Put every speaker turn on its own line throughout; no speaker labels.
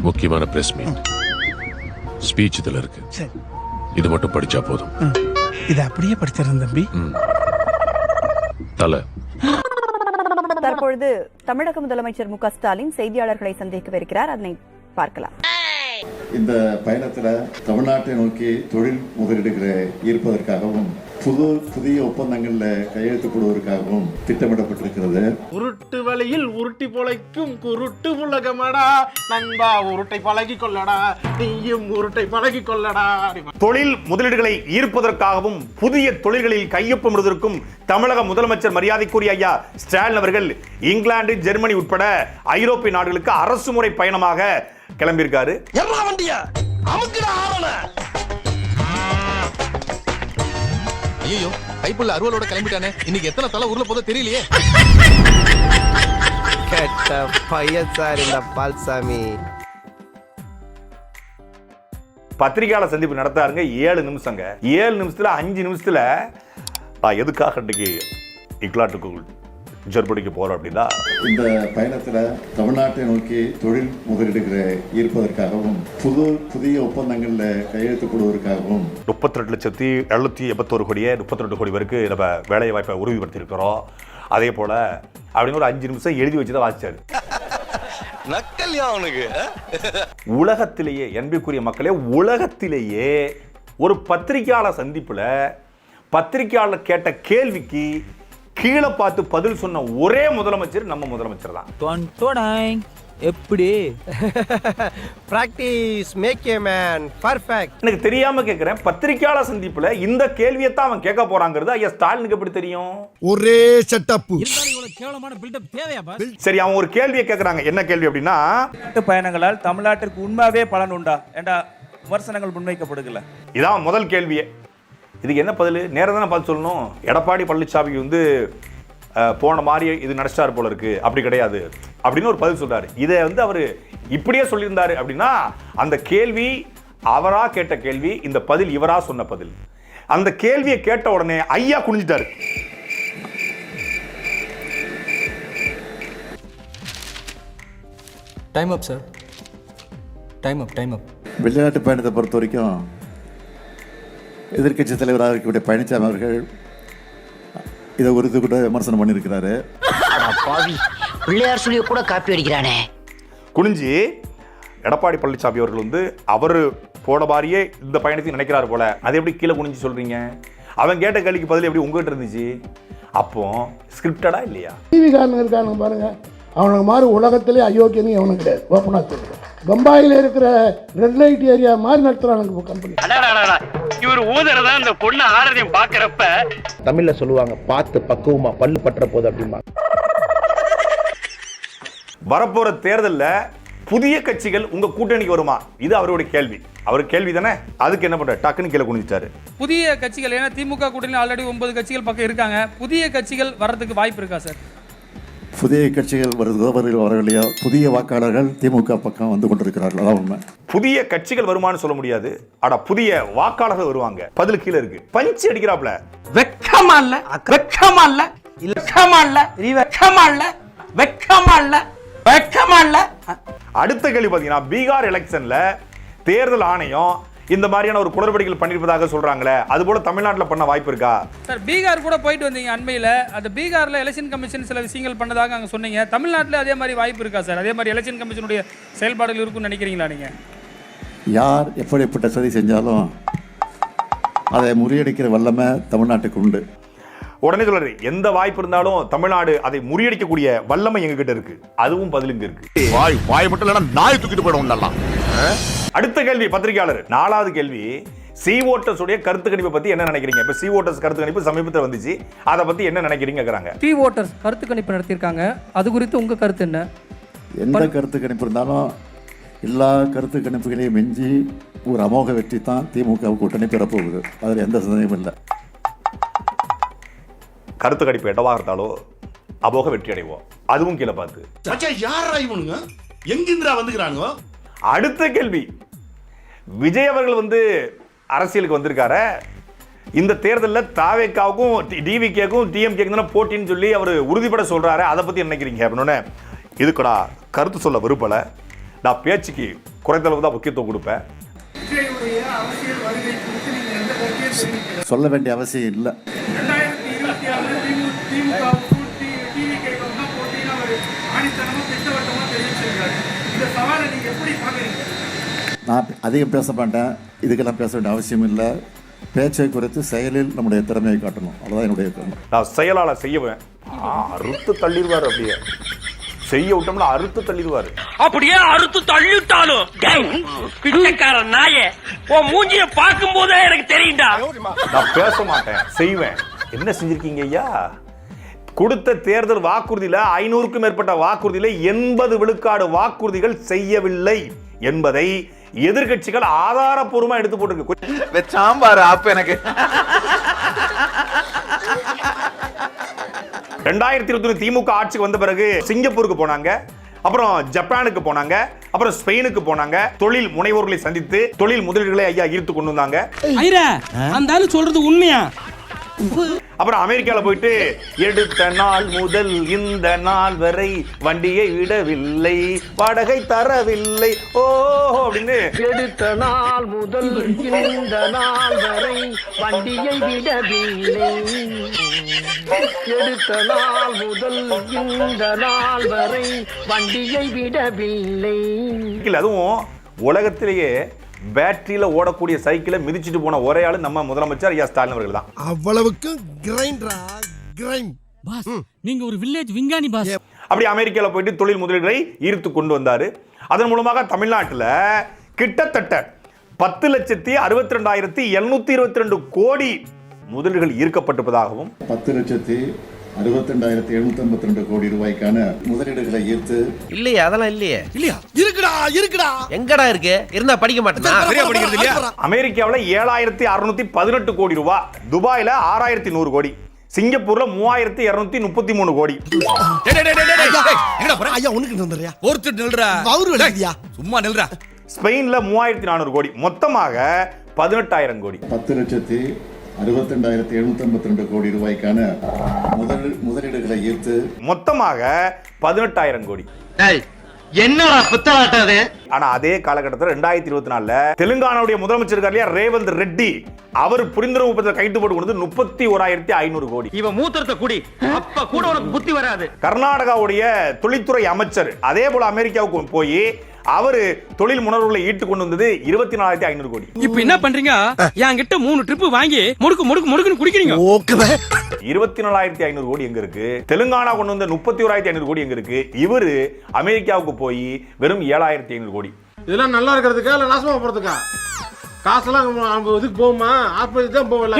முக்கியமான press meet speech இதுல இருக்கு.
சரி.
இது மட்டும் படிச்சா போதும்.
இதை அப்படியே படிச்சிருந்தேன் தம்பி.
தலை.
தற்பொழுது தமிழக முதலமைச்சர் மு க ஸ்டாலின் செய்தியாளர்களை சந்திக்கவிருக்கிறார் அதனை பார்க்கலாம்.
இந்த பயணத்தில் தமிழ்நாட்டை நோக்கி தொழில் முதலீடுகளை ஈர்ப்பதற்காகவும் புது புதிய ஒப்பந்தங்களில் கையெழுத்து போடுவதற்காகவும் திட்டமிடப்பட்டிருக்கிறது.
உருட்டு வழியில் உருட்டி பொழைக்கும் குருட்டு உலகமடா. நண்பா உருட்டை பழகி கொள்ளடா. நீயும் உருட்டை பழகி கொள்ளடா.
தொழில் முதலீடுகளை ஈர்ப்பதற்காகவும் புதிய தொழில்களில் கையொப்பமிடுவதற்கும் தமிழக முதலமைச்சர் மரியாதைக்குரிய ஐயா ஸ்டாலின் அவர்கள் இங்கிலாந்து ஜெர்மனி உட்பட ஐரோப்பிய நாடுகளுக்கு அரசு முறை பயணமாக கிளம்பியிருக்காரு.
ஐயோ கைப்புள்ள அருவலோட கிளம்பிட்டானே. இன்னைக்கு எத்தனை தலை ஊர்ல போதோ தெரியலையே.
கெட்ட பையன் சார் இந்த பால்சாமி.
பத்திரிகையாளர் சந்திப்பு நடத்தாருங்க. ஏழு நிமிஷங்க. ஏழு நிமிஷத்துல அஞ்சு நிமிஷத்துல நான் எதுக்காக இன்னைக்கு இங்கிலாந்துக்கு ஜெர்மனிக்கு போறோம் அப்படின்னா?
இந்த பயணத்தில் தமிழ்நாட்டை நோக்கி தொழில் முதலீடுகளை ஈர்ப்பதற்காகவும் புது புதிய ஒப்பந்தங்களில் கையெழுத்து போடுவதற்காகவும்
முப்பத்தி ரெண்டு லட்சத்தி எழுநூத்தி எண்பத்தோரு கோடியே முப்பத்தி ரெண்டு கோடி பேருக்கு நம்ம வேலை வாய்ப்பை உறுதிப்படுத்தியிருக்கிறோம். அதே போல அப்படின்னு ஒரு அஞ்சு நிமிஷம் எழுதி வச்சு தான் வாசிச்சாரு.
நக்கல்யா அவனுக்கு
உலகத்திலேயே என்பிக்குரிய மக்களே உலகத்திலேயே ஒரு பத்திரிகையாளர் சந்திப்புல பத்திரிகையாளர் கேட்ட கேள்விக்கு கீழே பார்த்து பதில் சொன்ன ஒரே முதலமைச்சர் நம்ம முதலமைச்சர் தான்.
எப்படி?
Practice make a man perfect
எனக்கு தெரியாம கேட்கிறேன் பத்திரிகையாளர் சந்திப்புல இந்த கேள்வியை தான் அவன் கேட்க போறாங்கிறது. ஐயா ஸ்டாலினுக்கு எப்படி தெரியும்?
ஒரே செட்டப்
கேவலமான பில்டப் தேவையா பாஸ்
சரி அவன் ஒரு கேள்வியை கேட்கறாங்க என்ன கேள்வி அப்படின்னா
பயணங்களால் தமிழ்நாட்டிற்கு உண்மையாவே பலன் உண்டா? ஏண்டா விமர்சனங்கள் முன்வைக்கப்படுகல?
இதான் முதல் கேள்வியே. இதுக்கு என்ன பதில்? நேரம் தானே பார்த்து சொல்லணும். எடப்பாடி பழனிசாமி வந்து போன மாதிரி இது நடச்சார் போல இருக்கு. அப்படி கிடையாது. அப்படின்னு ஒரு பதில் சொல்றாரு. இதை வந்து அவர் இப்படியே சொல்லியிருந்தாரு அப்படின்னா அந்த கேள்வி அவரா கேட்ட கேள்வி இந்த பதில் இவரா சொன்ன பதில். அந்த கேள்வியை கேட்ட உடனே ஐயா குனிஞ்சிட்டாரு.
Time up sir time up time up
வெளிநாட்டு பயணத்தை பொறுத்த வரைக்கும் எதிர்க்கட்சி தலைவராக இருக்கக்கூடிய பழனிசாமி அவர்கள் இதை குறித்து கூட விமர்சனம் பண்ணியிருக்கிறாரு.
பாவி பிள்ளையார் சொல்லிய கூட காப்பி அடிக்கிறானே.
குனிஞ்சு எடப்பாடி பழனிசாமி அவர்கள் வந்து அவர் போன மாதிரியே இந்த பயணத்தை நினைக்கிறாரு போல. அதை எப்படி கீழே குனிஞ்சு சொல்றீங்க? அவன் கேட்ட கேள்விக்கு பதில் எப்படி உங்ககிட்ட இருந்துச்சு? அப்போ ஸ்கிரிப்டடா இல்லையா?
டிவிக்காரனுங்க இருக்கானுங்க பாருங்க. அவனுக்கு மாதிரி உலகத்திலே அயோக்கியனும் எவனும் கிடையாது. ஓப்பனாக சொல்லுவேன் பம்பாயில் இருக்கிற ரெட் லைட் ஏரியா மாதிரி நடத்துகிறானுங்க கம்பெனி
இவர் ஊதுறதா அந்த பொண்ணு ஆரதையும் பாக்குறப்ப
தமிழ்ல சொல்லுவாங்க பார்த்து பக்குவமா பல்லு பற்ற போது அப்படிமா
வரப்போற தேர்தல்ல புதிய கட்சிகள் உங்க கூட்டணிக்கு வருமா? இது அவருடைய கேள்வி. அவர் கேள்வி தானே? அதுக்கு என்ன பண்ற டக்குன்னு கீழே குனிஞ்சிட்டாரு.
புதிய கட்சிகள் ஏன்னா திமுக கூட்டணியில் ஆல்ரெடி ஒன்பது கட்சிகள் பக்கம் இருக்காங்க. புதிய கட்சிகள் வர்றதுக்கு வாய்ப்பு இருக்கா சார்?
புதிய கட்சிகள் வருதோ வருகிறோ வரவில்லையோ புதிய வாக்காளர்கள் திமுக பக்கம் வந்து கொண்டிருக்கிறார்கள். அதான் உண்மை.
புதிய கட்சிகள் வருமானு சொல்ல முடியாது. ஆனா புதிய வாக்காளர்கள் வருவாங்க. பதில் கீழே இருக்கு. பஞ்சு அடிக்கிறாப்ல.
வெக்கமா இல்ல? வெக்கமா இல்ல? வெக்கமா இல்ல? வெக்கமா இல்ல? வெக்கமா இல்ல? வெக்கமா இல்ல?
அடுத்த கேள்வி பாத்தீங்கன்னா பீகார் எலெக்ஷன்ல தேர்தல் ஆணையம் இந்த மாதிரியான ஒரு குளறுபடிகள் பண்ணியிருப்பதாக சொல்றாங்களே அது போல தமிழ்நாட்டுல பண்ண வாய்ப்பு இருக்கா?
சார் பீகார் கூட போயிட்டு வந்தீங்க அண்மையில். அந்த பீகார்ல எலெக்ஷன் கமிஷன் சில விஷயங்கள் பண்ணதாக அங்கே சொன்னீங்க. தமிழ்நாட்டில் அதே மாதிரி வாய்ப்பு இருக்கா சார்? அதே மாதிரி எலெக்ஷன் கமிஷனுடைய செயல்பாடுகள் இருக்கும்னு நினைக்கிறீங்களா நீங்க?
யார் எப்படிப்பட்ட சதி செஞ்சாலும் அதை முறியடிக்கிற வல்லமை தமிழ்நாட்டுக்கு உண்டு.
உடனே சொல்றாரு எந்த வாய்ப்பு இருந்தாலும் தமிழ்நாடு அதை முறியடிக்கக்கூடிய வல்லமை எங்க கிட்ட இருக்கு. அதுவும் பதில் இங்க இருக்கு.
வாய் வாய் மட்டும் இல்லைன்னா நாய் தூக்கிட்டு போயிடும் நல்லா
அடுத்த கேள்வி பத்திரிகையாளர். நாலாவது கேள்வி சி ஓட்டர்ஸ் உடைய கருத்து கணிப்பை பத்தி என்ன நினைக்கிறீங்க? இப்ப சி ஓட்டர்ஸ் கருத்து கணிப்பு சமீபத்தில் வந்துச்சு. அதை பத்தி என்ன நினைக்கிறீங்க கேக்குறாங்க
டி ஓட்டர்ஸ் கருத்து கணிப்பு நடத்தியிருக்காங்க. அது குறித்து உங்க கருத்து என்ன?
எந்த கருத்து கணிப்பு இருந்தாலும் எல்லா கருத்து கணிப்புகளையும் மிஞ்சி ஒரு அமோக வெற்றி தான் திமுக கூட்டணி பெறப்போகுது. அதில் எந்த சந்தேகமும் இல்லை.
கருத்து கணிப்பு எடவா இருந்தாலோ அபோக வெற்றி அடைவோம். அதுவும் கீழே பார்த்து.
யாரா இவனுங்க? எங்கிந்திரா வந்துக்கிறானுங்க?
அடுத்த கேள்வி. விஜய் அவர்கள் வந்து அரசியலுக்கு வந்திருக்காரு. இந்த தேர்தலில் தாவேக்காவுக்கும் டிவிகேக்கும் டிஎம்கேக்கும் தானே போட்டின்னு சொல்லி அவர் உறுதிப்பட சொல்றாரு. அதை பத்தி என்ன நினைக்கிறீங்க அப்படின்னு இதுக்குடா கருத்து சொல்ல விருப்பல. நான் பேச்சுக்கு குறைந்தளவு தான் முக்கியத்துவம் கொடுப்பேன்.
சொல்ல வேண்டிய அவசியம் இல்லை
ரெண்டாயிரத்தி இருபத்தி ஆறுல திமுக திமுகவுக்கும் டிவிகேக்கும் தான் போட்டின்னு அவர் ஆணித்தனமா திட்டவட்டமா தெரிவிச்சிருக்காரு இந்த சவாலை நீங்க எப்படி பாக்குறீங்க
நான் அதிகம் பேச மாட்டேன். இதுக்கெல்லாம் பேச வேண்டிய அவசியம் இல்லை. பேச்சை குறைத்து செயலில் நம்முடைய திறமையை காட்டணும். அவ்வளோதான் என்னுடைய கருத்து
நான் செயலாளர் செய்யவேன் ஆ, அறுத்து தள்ளிடுவார் அப்படியே. செய்ய விட்டோம்னா அறுத்து தள்ளிடுவார்.
அப்படியே அறுத்து தள்ளிட்டாலும் பிச்சைக்கார நாயே உன் மூஞ்சிய பார்க்கும் போதே எனக்கு தெரியும்டா.
நான் பேச மாட்டேன் செய்வேன். என்ன செஞ்சிருக்கீங்க ஐயா? கொடுத்த தேர்தல் வாக்குறுதியில ஐநூறுக்கும் மேற்பட்ட வாக்குறுதியில எண்பது விழுக்காடு வாக்குறுதிகள் செய்யவில்லை என்பதை எதிர்க்கட்சிகள் ஆதாரப்பூர்வமா எடுத்து போட்டிருக்கு.
சாம்பார் அப்ப எனக்கு.
ரெண்டாயிரத்தி இருபத்தி திமுக ஆட்சிக்கு வந்த பிறகு சிங்கப்பூருக்கு போனாங்க. அப்புறம் ஜப்பானுக்கு போனாங்க. அப்புறம் ஸ்பெயினுக்கு போனாங்க. தொழில் முனைவோர்களை சந்தித்து தொழில் முதலீடுகளை ஐயா ஈர்த்து கொண்டு வந்தாங்க.
அந்த சொல்றது உண்மையா?
அப்புறம் அமெரிக்கால போயிட்டு எடுத்த நாள் முதல் இந்த நாள் வரை வண்டியை விடவில்லை வாடகை தரவில்லை. ஓ அப்படின்னு
எடுத்த நாள் முதல் இந்த நாள் வரை வண்டியை விடவில்லை. எடுத்த நாள் முதல் இந்த நாள் வரை வண்டியை விடவில்லை.
அதுவும் உலகத்திலேயே பேட்டரியில ஓடக்கூடிய சைக்கிளை மிதிச்சிட்டு போன ஒரே ஆளு நம்ம முதலமைச்சர் ஐயா ஸ்டாலின் அவர்கள் தான்.
அவ்வளவுக்கு கிரைண்டரா கிரைண்ட்.
நீங்க ஒரு வில்லேஜ் விஞ்ஞானி பாஸ்.
அப்படி அமெரிக்கால போயிட்டு தொழில் முதலீடுகளை ஈர்த்து கொண்டு வந்தாரு. அதன் மூலமாக தமிழ்நாட்டில் கிட்டத்தட்ட பத்து லட்சத்தி அறுபத்தி ரெண்டாயிரத்தி எழுநூத்தி இருபத்தி ரெண்டு கோடி முதலீடுகள் ஈர்க்கப்பட்டிருப்பதாகவும்
பத்து லட்சத்தி அறுபத்தி எழுநூத்தி ஐம்பத்தி ரெண்டு கோடி ரூபாய்க்கான முதலீடுகளை ஈர்த்து
இல்லையே அதெல்லாம் இல்லையே.
இல்லையா? இருக்குடா இருக்குடா.
எங்கடா இருக்கு? இருந்தா படிக்க மாட்டேனா.
படிக்கிறது இல்லையா?
அமெரிக்காவில் ஏழாயிரத்தி அறுநூத்தி பதினெட்டு கோடி ரூபாய் துபாயில ஆறாயிரத்தி நூறு கோடி சிங்கப்பூர்ல மூவாயிரத்தி இருநூத்தி முப்பத்தி மூணு கோடி.
ஐயா உனக்கு வந்துடுறியா? ஒருத்தர் நில்றா. அவரு சும்மா நில்றா.
ஸ்பெயின்ல மூவாயிரத்தி நானூறு கோடி மொத்தமாக பதினெட்டாயிரம் கோடி.
பத்து லட்சத்தி அறுபத்தி ரெண்டாயிரத்தி எழுநூத்தி ஐம்பத்தி ரெண்டு கோடி ரூபாய்க்கான முதல் முதலீடுகளை ஈர்த்து
மொத்தமாக பதினெட்டாயிரம் கோடி.
என்னடா புத்தலாட்டம் அது?
ஆனா அதே காலகட்டத்தில் ரெண்டாயிரத்தி இருபத்தி நாலுல தெலுங்கானாவுடைய முதலமைச்சர் இருக்கார் இல்லையா ரேவந்த் ரெட்டி அவர் புரிந்துணர்வு ஒப்பந்தத்தை கைட்டு போட்டு கொண்டு முப்பத்தி ஓராயிரத்தி ஐநூறு கோடி.
இவன் மூத்திரத்தை குடி. அப்ப கூட உனக்கு புத்தி வராது.
கர்நாடகாவுடைய தொழில்துறை அமைச்சர் அதே போல அமெரிக்காவுக்கு போய் அவரு தொழில் முனைவர்களை ஈட்டு கொண்டு வந்தது இருபத்தி நாலாயிரத்தி ஐநூறு கோடி.
இப்ப என்ன பண்றீங்க? என்கிட்ட மூணு ட்ரிப் வாங்கி முடுக்கு முடுக்கு முடுக்குன்னு குடிக்கிறீங்க.
ஓகே
இருபத்தி நாலாயிரத்தி ஐநூறு கோடி எங்க இருக்கு? தெலுங்கானா கொண்டு வந்த முப்பத்தி ஓராயிரத்தி ஐநூறு கோடி எங்க இருக்கு? இவரு அமெரிக்காவுக்கு போய் வெறும் ஏழாயிரத்தி ஐநூறு கோடி.
இதெல்லாம் நல்லா இருக்கிறதுக்கா? இல்ல நாசமா போறதுக்கா? காசெல்லாம் நம்ம இதுக்கு போகுமா? ஆஸ்பத்திரி தான் போகல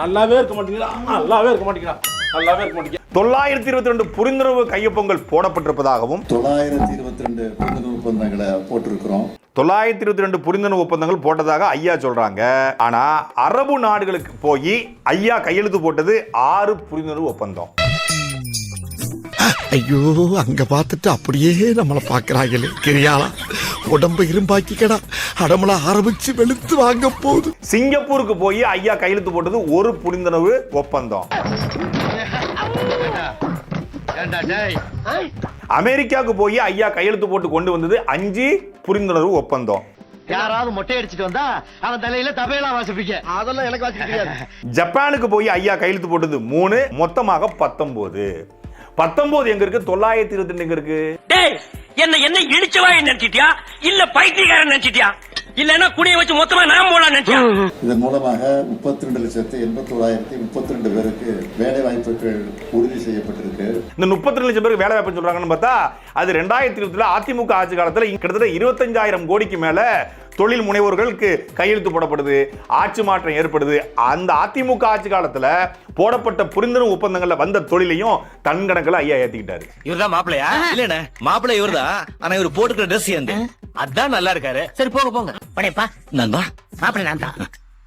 நல்லாவே இருக்க மாட்டீங்களா நல்லாவே இருக்க மாட்டீங்களா நல்லாவே இருக்க மாட்டீங்க
தொள்ளாயிரத்தி இருபத்தி ரெண்டு புரிந்துணர்வு கையொப்பங்கள் போடப்பட்டிருப்பதாகவும்
தொள்ளாயிரத்தி இருபத்தி ரெண்டு புரிந்துணர்வு ஒப்பந்தங்களை போட்டிருக்கிறோம்.
தொள்ளாயிரத்தி இருபத்தி ரெண்டு புரிந்துணர்வு ஒப்பந்தங்கள் போட்டதாக ஐயா சொல்றாங்க. ஆனா அரபு நாடுகளுக்கு போய் ஐயா கையெழுத்து போட்டது ஆறு புரிந்துணர்வு ஒப்பந்தம்.
ஐயோ அங்க பார்த்துட்டு அப்படியே நம்மள பாக்குறாங்களே கிரியாளா உடம்ப இரும்பாக்கிக்கடா. அடமள ஆரம்பிச்சு வெளுத்து வாங்க போகுது.
சிங்கப்பூருக்கு போய் ஐயா கையெழுத்து போட்டது ஒரு புரிந்துணர்வு ஒப்பந்தம். அமெரிக்காவுக்கு போய் ஐயா கையெழுத்து போட்டு கொண்டு வந்தது அஞ்சு புரிந்துணர்வு ஒப்பந்தம்.
யாராவது மொட்டை அடிச்சிட்டு வந்தா அவன் தலையில தபையெல்லாம் வாசிப்பீங்க அதெல்லாம் எனக்கு வாசிக்க தெரியாது.
ஜப்பானுக்கு போய் ஐயா கையெழுத்து போட்டது மூணு மொத்தமாக பத்தொன்பது பத்தொன்பது எங்க இருக்கு? தொள்ளாயிரத்தி இருபத்தி ரெண்டு எங்க இருக்கு?
டேய் என்ன என்ன இடிச்சவாய் நினைச்சிட்டியா? இல்ல பைத்தியக்காரன் நினைச்சிட்டியா? இல்லன்னா குடிய வச்சு மொத்தமா நான் போலாம்
இதன் மூலமாக முப்பத்தி ரெண்டு லட்சத்தி எண்பத்தி ஓராயிரத்தி முப்பத்தி ரெண்டு பேருக்கு வேலை வாய்ப்புகள் உறுதி செய்யப்பட்டிருக்கு.
இந்த முப்பத்தி ரெண்டு லட்சம் பேருக்கு வேலை வாய்ப்பு சொல்றாங்கன்னு பார்த்தா அது ரெண்டாயிரத்தி இருபத்துல அதிமுக ஆட்சி காலத்துல கிட்டத்தட்ட இருபத்தஞ்சாயிரம் கோடிக்கு மேல தொழில் முனைவோர்களுக்கு கையெழுத்து போடப்படுது ஆட்சி மாற்றம் ஏற்படுது. அந்த அதிமுக ஆட்சி காலத்துல போடப்பட்ட புரிந்துணர்வு ஒப்பந்தங்கள்ல வந்த தொழிலையும் தன் கணக்குல ஐயா ஏத்திக்கிட்டாரு.
இவர்தான் மாப்பிளையா இல்லண்ணே மாப்பிள்ளை இவர்தான். ஆனா இவர் போட்டுக்கிற ட்ரெஸ் ஏந்து. அதான் நல்லா இருக்காரு.
சரி போங்க போங்க. படையப்பா.
நண்பா.
மாப்பிள்ள நான் தான்.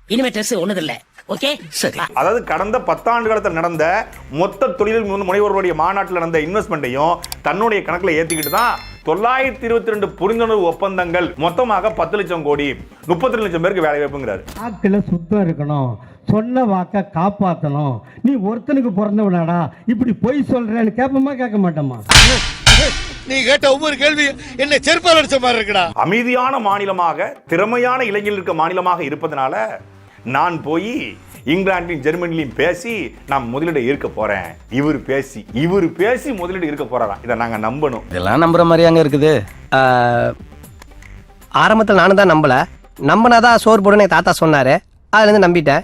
இனிமே ட்ரெஸ் ஒண்ணுது இல்ல. ஓகே?
சரி.
அதாவது கடந்த பத்தாண்டு காலத்தில் நடந்த மொத்த தொழில் முன் முனைவோர்களுடைய மாநாட்டில் நடந்த இன்வெஸ்ட்மெண்ட்டையும் தன்னுடைய கணக்கில் ஏற்றிக்கிட்டு தான் தொள்ளாயிரத்தி இருபத்தி ரெண்டு புரிந்துணர்வு ஒப்பந்தங்கள் மொத்தமாக பத்து லட்சம் கோடி முப்பத்தி ரெண்டு லட்சம் பேருக்கு வேலை வாய்ப்புங்கிறாரு.
வாக்குல சுத்தம் இருக்கணும். சொன்ன வாக்க காப்பாத்தணும். நீ ஒருத்தனுக்கு பிறந்தவனாடா இப்படி பொய் சொல்றேன்னு கேட்போமா கேட்க மாட்டோமா
நீ கேட்ட ஒவ்வொரு கேள்வி என்ன செருப்பால் அடிச்ச மாதிரி இருக்குடா.
அமைதியான மாநிலமாக திறமையான இளைஞர்கள் இருக்க மாநிலமாக இருப்பதனால நான் போய் இங்கிலாந்துலையும் ஜெர்மனிலையும் பேசி நான் முதலீடு இருக்க போறேன். இவர் பேசி இவர் பேசி முதலீடு இருக்க போறாராம். இதை நாங்கள் நம்பணும்.
இதெல்லாம் நம்புற மாதிரியாங்க இருக்குது. ஆரம்பத்தில் நானும் தான் நம்பல. நம்பினாதான் சோறு போடுன்னு என் தாத்தா சொன்னாரு. அதுலேருந்து நம்பிட்டேன்.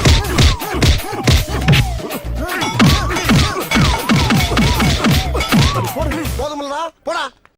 போதுமில்லடா போடா.